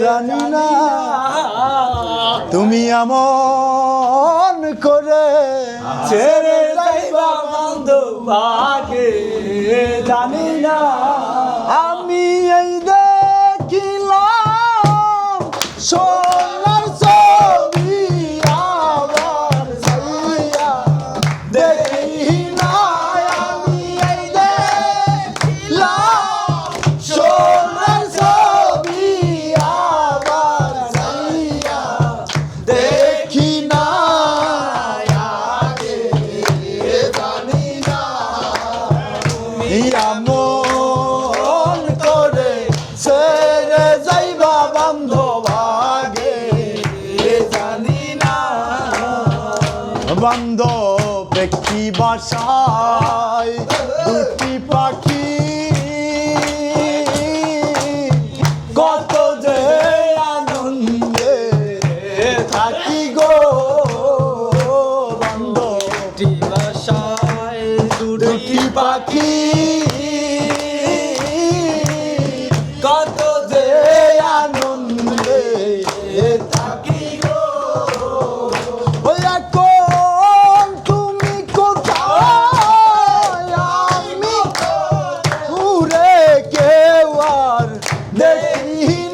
জানি না। তুমি আমন করে ছেড়ে যাইবা বন্ধু বান্ধবাকে জানি না। আমি এই দেখিলাম কেমন করে সেরে যাইবা বান্ধব আগে জানি না। বান্ধব কি বাসায় দুটি পাখি দেখি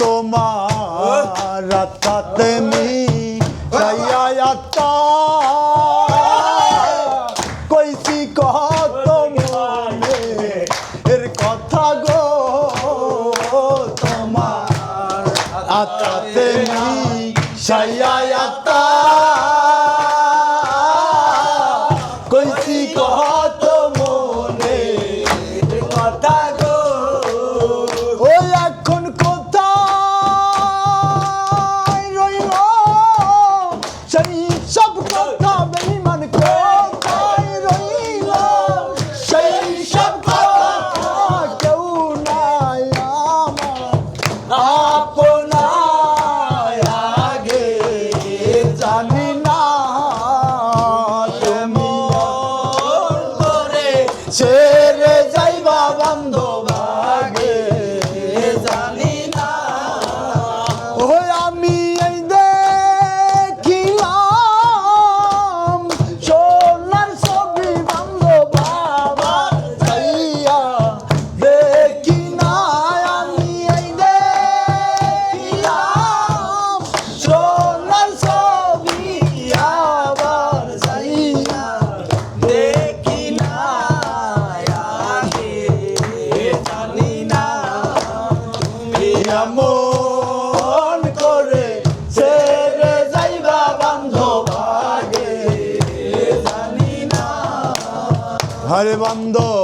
তোমার রাতাতে মি চাইয়া আত্মা। কইছি কহ তোমারে এর কথা গো তোমার আত্মাতে মি চাইয়া আত্মা। con লইয়া করে ছেড়ে যাইবা বান্ধব আগে জানি না। হরে বান্ধব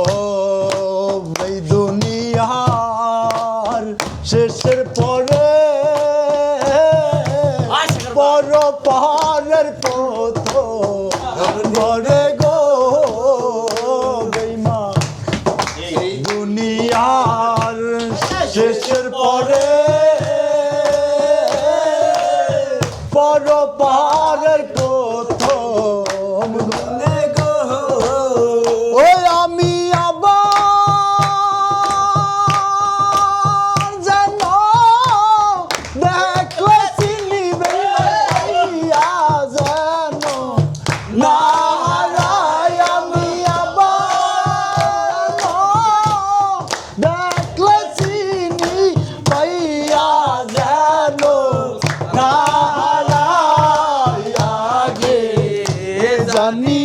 জানি